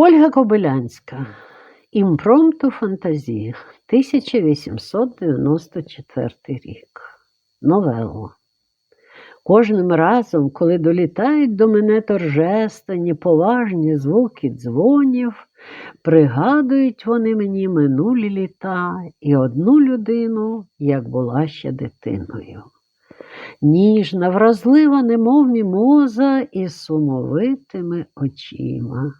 Ольга Кобилянська. Імпромту фантазії 1894 рік. Новело. Кожним разом, коли долітають до мене торжественні, поважні звуки дзвонів, пригадують вони мені минулі літа і одну людину, як була ще дитиною. Ніжна, вразлива, немов мімоза із сумовитими очима.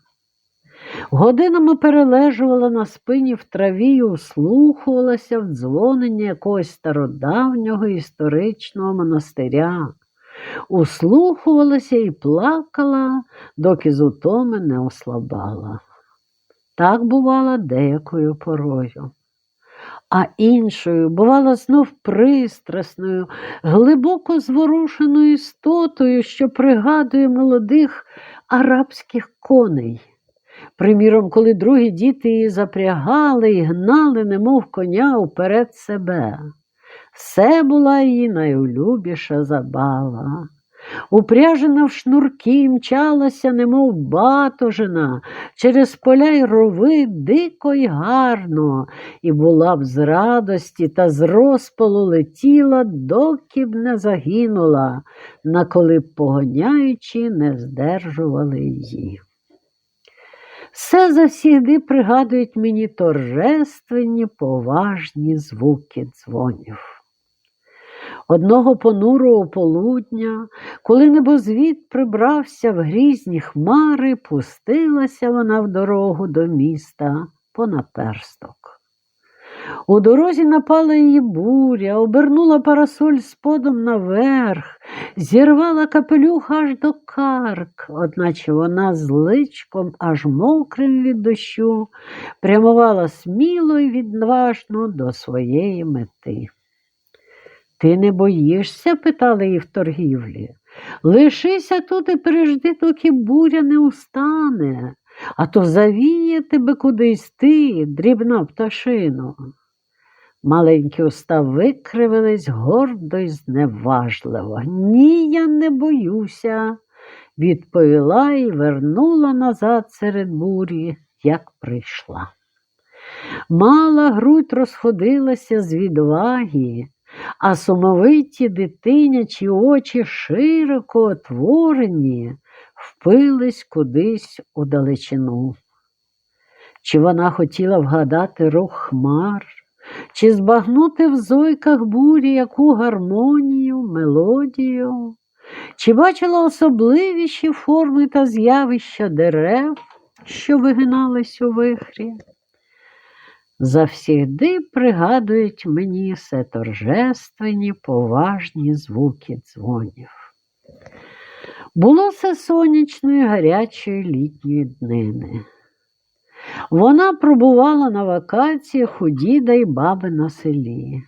Годинами перележувала на спині в траві і услухувалася в дзвонення якогось стародавнього історичного монастиря, услухувалася і плакала, доки з утоми не ослабала. Так бувала деякою порою. А іншою бувала знов пристрасною, глибоко зворушеною істотою, що пригадує молодих арабських коней. Приміром, коли другі діти її запрягали і гнали, немов коня уперед себе. Все була її найулюбіша забава. Упряжена в шнурки мчалася, немов батожина, через поля й рови дико й гарно, і була б з радості та з розпалу летіла, доки б не загинула, на коли б погоняючи не здержували її. Все завсігди пригадують мені торжественні, поважні звуки дзвонів. Одного понурого полудня, коли небозвід прибрався в грізні хмари, пустилася вона в дорогу до міста понаперсток. У дорозі напала її буря, обернула парасоль сподом наверх, зірвала капелюх аж до карк, одначе вона з личком аж мокрим від дощу, прямувала сміло й відважно до своєї мети. Ти не боїшся? питали її в торгівлі. Лишися тут і пережди, доки буря не устане, а то завіє тебе кудись ти, дрібна пташино. Маленькі уста викривились гордо й зневажливо. Ні, я не боюся, відповіла і вернула назад серед бурі, як прийшла. Мала грудь розходилася з відваги, а сумовиті дитинячі очі широко отворені, впились кудись у далечину. Чи вона хотіла вгадати рух хмар, чи збагнути в зойках бурі яку гармонію, мелодію, чи бачила особливіші форми та з'явища дерев, що вигинались у вихрі? Завсігди пригадують мені все торжественні, поважні звуки дзвонів. Було це сонячної гарячої літньої днини. Вона пробувала на вакаціях у діда й баби на селі,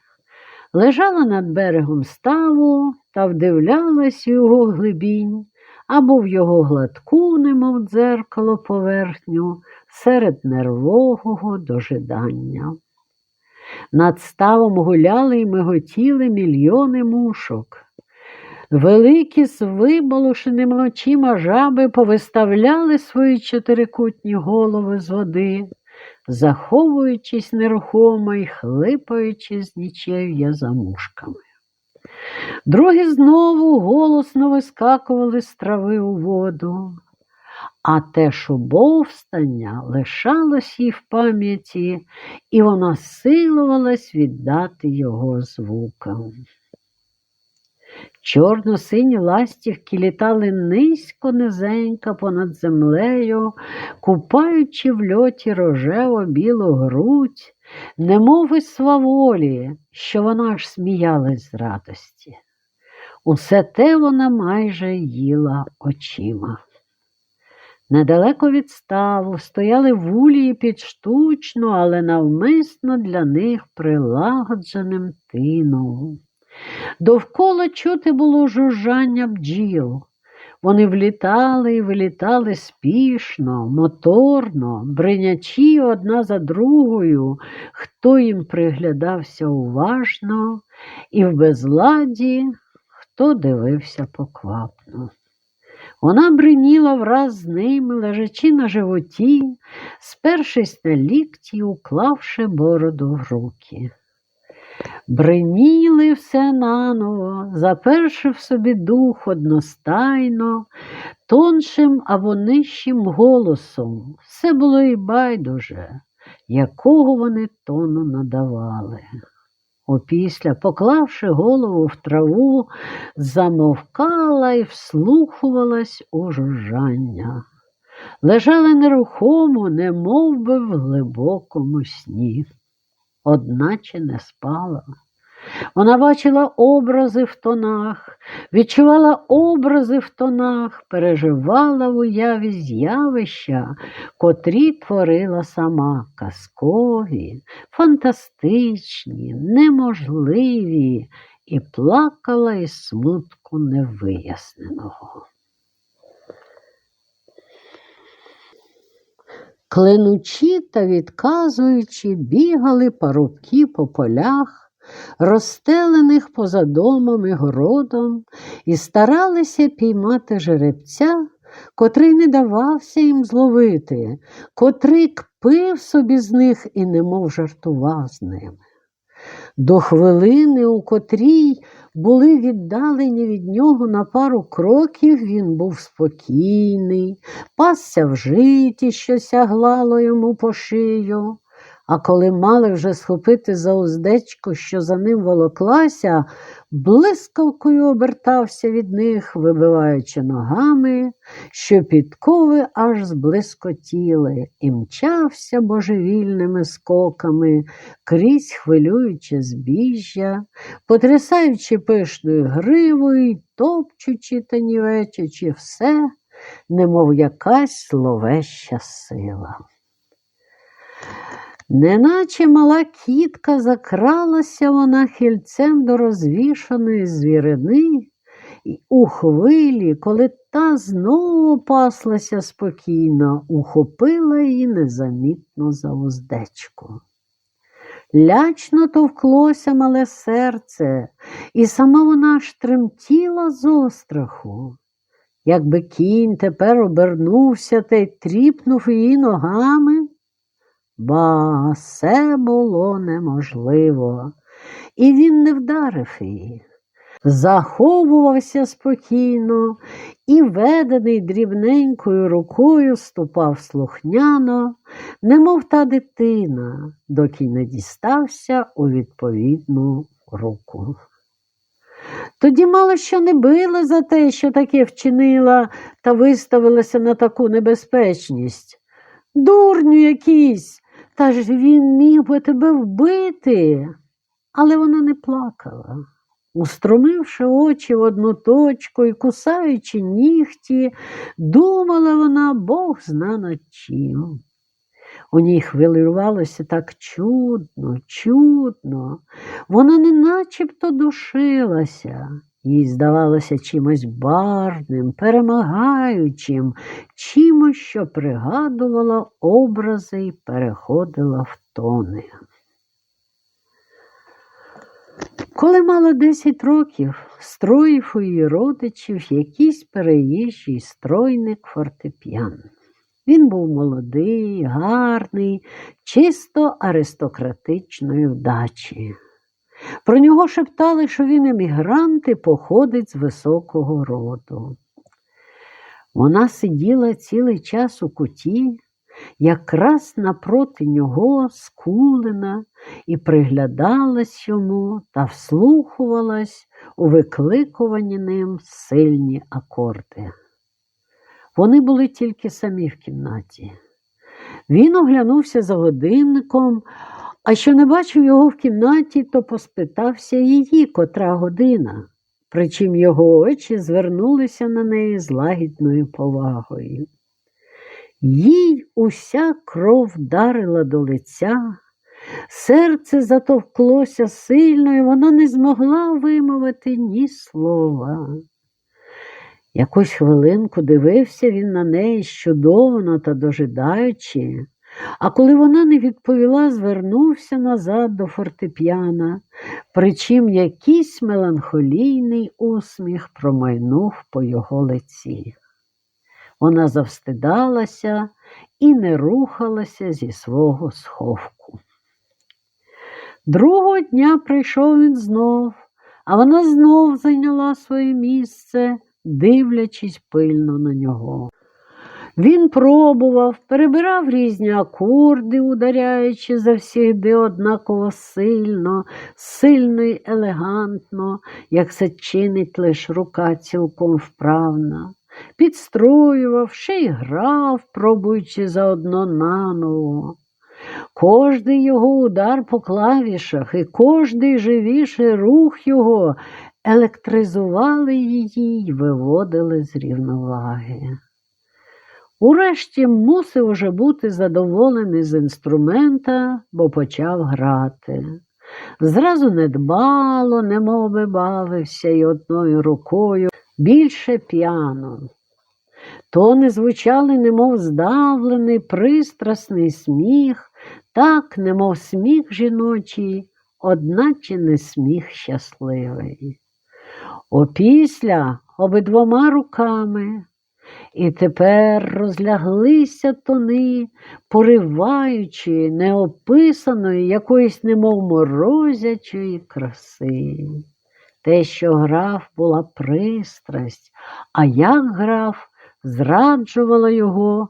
лежала над берегом ставу та вдивлялась у його глибінь або в його гладку, немов дзеркало поверхню, серед нервового дожидання. Над ставом гуляли й миготіли мільйони мушок. Великі з виболошеними очима жаби повиставляли свої чотирикутні голови з води, заховуючись нерухомо й хлипаючи з нічев'я за мушками. Другі знову голосно вискакували з трави у воду, а те шубовстання лишалось їй в пам'яті, і вона силувалась віддати його звукам. Чорно-сині ластівки літали низько низенько понад землею, купаючи в льоті рожево білу грудь, немов із сваволі, що вона аж сміялась з радості. Усе те вона майже їла очима. Недалеко від ставу стояли вулії під штучно, але навмисно для них прилагодженим тином. Довкола чути було жужжання бджіл. Вони влітали і вилітали спішно, моторно, бринячи одна за другою, хто їм приглядався уважно, і в безладі, хто дивився поквапно. Вона бриніла враз з ними, лежачи на животі, спершись на лікті, уклавши бороду в руки. Бриніли все наново, заперши в собі дух одностайно, тоншим або нижчим голосом. Все було і байдуже, якого вони тону надавали. Опісля, поклавши голову в траву, замовкала і вслухувалась у жужжання. Лежала нерухомо, не би в глибокому сні одначе не спала. Вона бачила образи в тонах, відчувала образи в тонах, переживала в уяві з'явища, котрі творила сама казкові, фантастичні, неможливі і плакала із смутку невиясненого. Клинучи та відказуючи, бігали парубки по полях, розстелених поза домом і городом, і старалися піймати жеребця, котрий не давався їм зловити, котрий кпив собі з них і немов жартував з ними. До хвилини, у котрій були віддалені від нього на пару кроків, він був спокійний, пасся в житі, що сяглало йому по шию. А коли мали вже схопити за уздечку, що за ним волоклася, блискавкою обертався від них, вибиваючи ногами, що підкови аж зблискотіли, і мчався божевільними скоками, крізь хвилюючи збіжжя, потрясаючи пишною гривою, топчучи та нівечучи все, немов якась зловеща сила. Неначе мала кітка закралася вона хильцем до розвішаної звірини, і у хвилі, коли та знову паслася спокійно, ухопила її незамітно за уздечку. Лячно товклося мале серце, і сама вона аж тремтіла з остраху. Якби кінь тепер обернувся та й тріпнув її ногами, Ба, все було неможливо, і він не вдарив її. Заховувався спокійно і, ведений дрібненькою рукою, ступав слухняно, немов та дитина, доки не дістався у відповідну руку. Тоді мало що не били за те, що таке вчинила та виставилася на таку небезпечність. Дурню якийсь, та ж він міг би тебе вбити, але вона не плакала. Устромивши очі в одну точку і кусаючи нігті, думала вона Бог зна над чим. У ній хвилювалося так чудно, чудно, вона не начебто душилася. Їй здавалося чимось барним, перемагаючим, чимось, що пригадувала образи і переходила в тони. Коли мала 10 років, строїв у її родичів якийсь переїжджий стройник фортеп'ян. Він був молодий, гарний, чисто аристократичної вдачі. Про нього шептали, що він емігрант і походить з високого роду. Вона сиділа цілий час у куті, якраз напроти нього скулена і приглядалась йому та вслухувалась у викликувані ним сильні акорди. Вони були тільки самі в кімнаті. Він оглянувся за годинником, а що не бачив його в кімнаті, то поспитався її, котра година, причим його очі звернулися на неї з лагідною повагою. Їй уся кров вдарила до лиця, серце затовклося сильно, і вона не змогла вимовити ні слова. Якусь хвилинку дивився він на неї щодовно та дожидаючи, а коли вона не відповіла, звернувся назад до фортеп'яна, причим якийсь меланхолійний усміх промайнув по його лиці. Вона завстидалася і не рухалася зі свого сховку. Другого дня прийшов він знов, а вона знов зайняла своє місце, дивлячись пильно на нього. Він пробував, перебирав різні акорди, ударяючи завсігди однаково сильно, сильно й елегантно, як це чинить лиш рука цілком вправна. Підстроював, ще й грав, пробуючи заодно наново. Кожний його удар по клавішах і кожний живіший рух його електризували її й виводили з рівноваги. Урешті мусив уже бути задоволений з інструмента, бо почав грати. Зразу недбало, немов би бавився й одною рукою, більше п'яно. Тони звучали, немов здавлений, пристрасний сміх, так, немов сміх жіночий, одначе не сміх щасливий. Опісля обидвома руками, і тепер розляглися тони, пориваючи неописаної якоїсь немов морозячої краси. Те, що грав, була пристрасть, а як грав, зраджувала його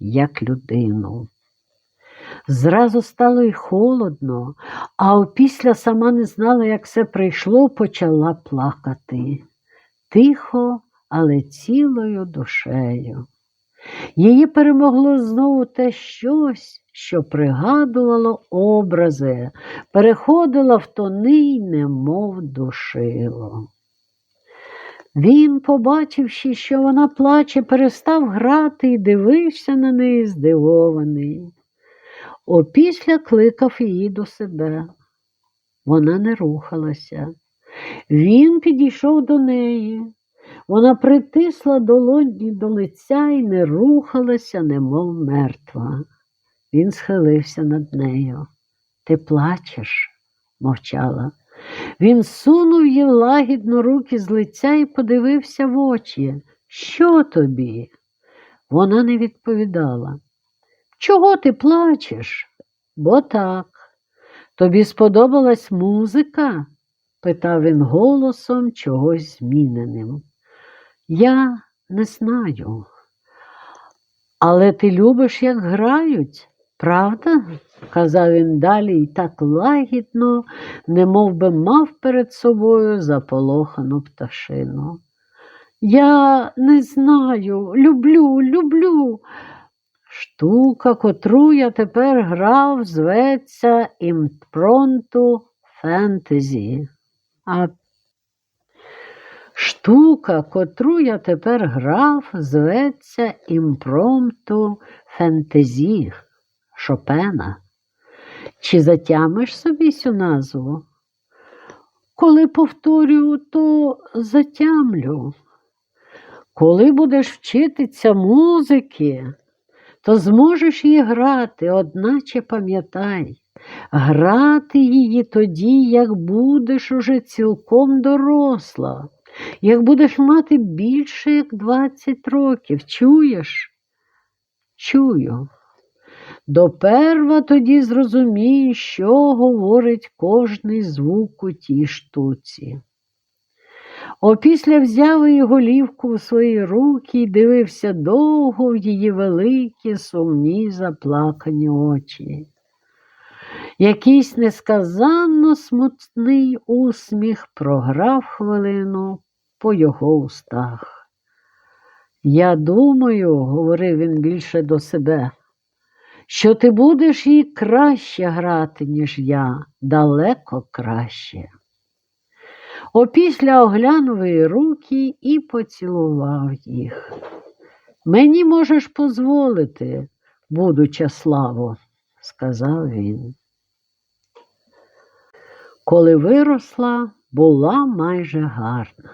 як людину. Зразу стало й холодно, а опісля сама не знала, як все прийшло, почала плакати. Тихо, але цілою душею. Її перемогло знову те щось, що пригадувало образи, переходило в тони немов душило. Він, побачивши, що вона плаче, перестав грати і дивився на неї здивований. Опісля кликав її до себе. Вона не рухалася. Він підійшов до неї. Вона притисла долоні до лиця і не рухалася, немов мертва. Він схилився над нею. Ти плачеш, мовчала. Він сунув їй лагідно руки з лиця і подивився в очі. Що тобі? Вона не відповідала. Чого ти плачеш? Бо так. Тобі сподобалась музика? питав він голосом чогось зміненим. Я не знаю. Але ти любиш, як грають, правда? казав він далі і так лагідно, немов би мав перед собою заполохану пташину. Я не знаю, люблю, люблю. Штука, котру я тепер грав, зветься імпронту фентезі. А штука, котру я тепер грав, зветься імпромту фентезі Шопена. Чи затямиш собі цю назву? Коли повторю, то затямлю. Коли будеш вчитися музики, то зможеш її грати, одначе пам'ятай, грати її тоді, як будеш уже цілком доросла, як будеш мати більше як 20 років. Чуєш? Чую. Доперва тоді зрозумієш, що говорить кожний звук у тій штуці. Опісля взяв її голівку у свої руки і дивився довго в її великі, сумні, заплакані очі. Якийсь несказанно смутний усміх програв хвилину по його устах. Я думаю, говорив він більше до себе, що ти будеш їй краще грати, ніж я, далеко краще. Опісля оглянув її руки і поцілував їх. Мені можеш дозволити, будуча славо, сказав він. Коли виросла, була майже гарна.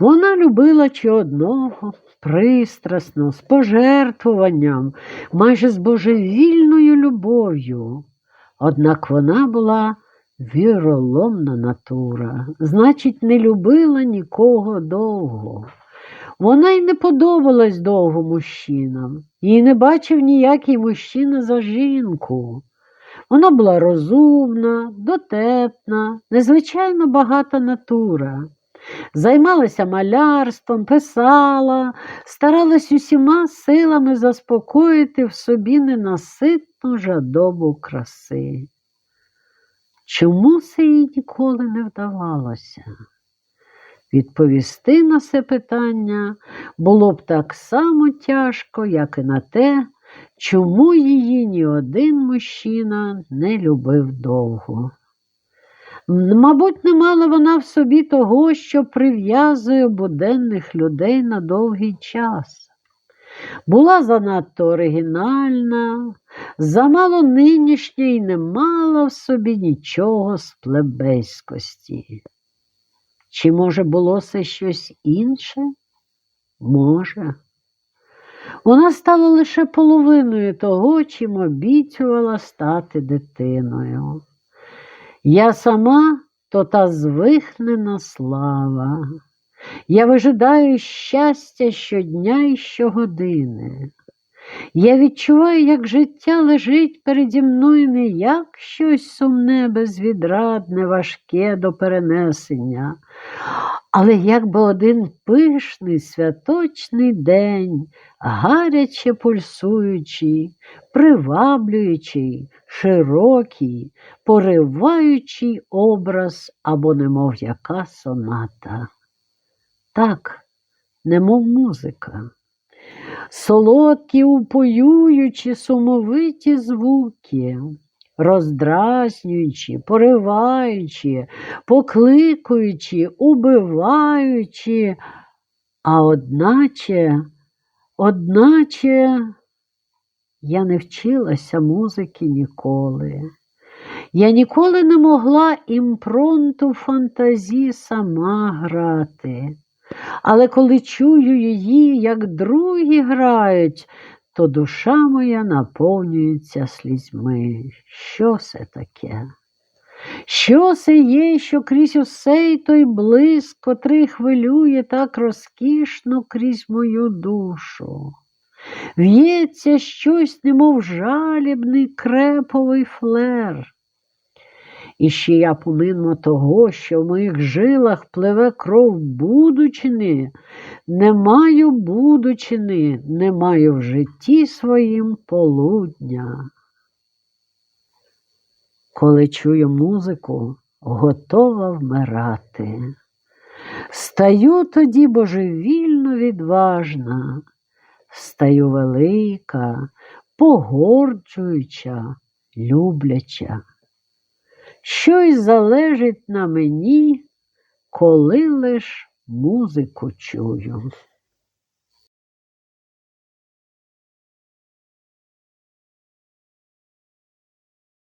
Вона любила чи одного пристрасно, з пожертвуванням, майже з божевільною любов'ю. Однак вона була віроломна натура, значить, не любила нікого довго. Вона й не подобалась довго мужчинам, їй не бачив ніякий мужчина за жінку. Вона була розумна, дотепна, незвичайно багата натура. Займалася малярством, писала, старалась усіма силами заспокоїти в собі ненаситну жадобу краси. Чому це їй ніколи не вдавалося? Відповісти на це питання було б так само тяжко, як і на те, чому її ні один мужчина не любив довго. Мабуть, не мала вона в собі того, що прив'язує буденних людей на довгий час. Була занадто оригінальна, замало нинішня і не мала в собі нічого з плебейськості. Чи, може, було це щось інше? Може. Вона стала лише половиною того, чим обіцювала стати дитиною. Я сама то та звихнена слава. Я вижидаю щастя щодня і щогодини. Я відчуваю, як життя лежить переді мною не як щось сумне, безвідрадне, важке до перенесення, але як би один пишний святочний день, гаряче пульсуючий, приваблюючий, широкий, пориваючий образ або немов яка соната. Так, немов музика. Солодкі, упоюючі, сумовиті звуки, роздразнюючи, пориваючи, покликуючи, убиваючи, а одначе, одначе я не вчилася музики ніколи. Я ніколи не могла імпронту фантазії сама грати. Але коли чую її, як другі грають, то душа моя наповнюється слізьми. Що це таке? Що це є, що крізь усей той блиск, котрий хвилює так розкішно крізь мою душу? В'ється щось, немов жалібний креповий флер. І ще я помимо того, що в моїх жилах пливе кров будучини, не маю будучини, не маю в житті своїм полудня. Коли чую музику, готова вмирати. Стаю тоді божевільно відважна, стаю велика, погорджуюча, любляча. Щось залежить на мені, коли лиш музику чую.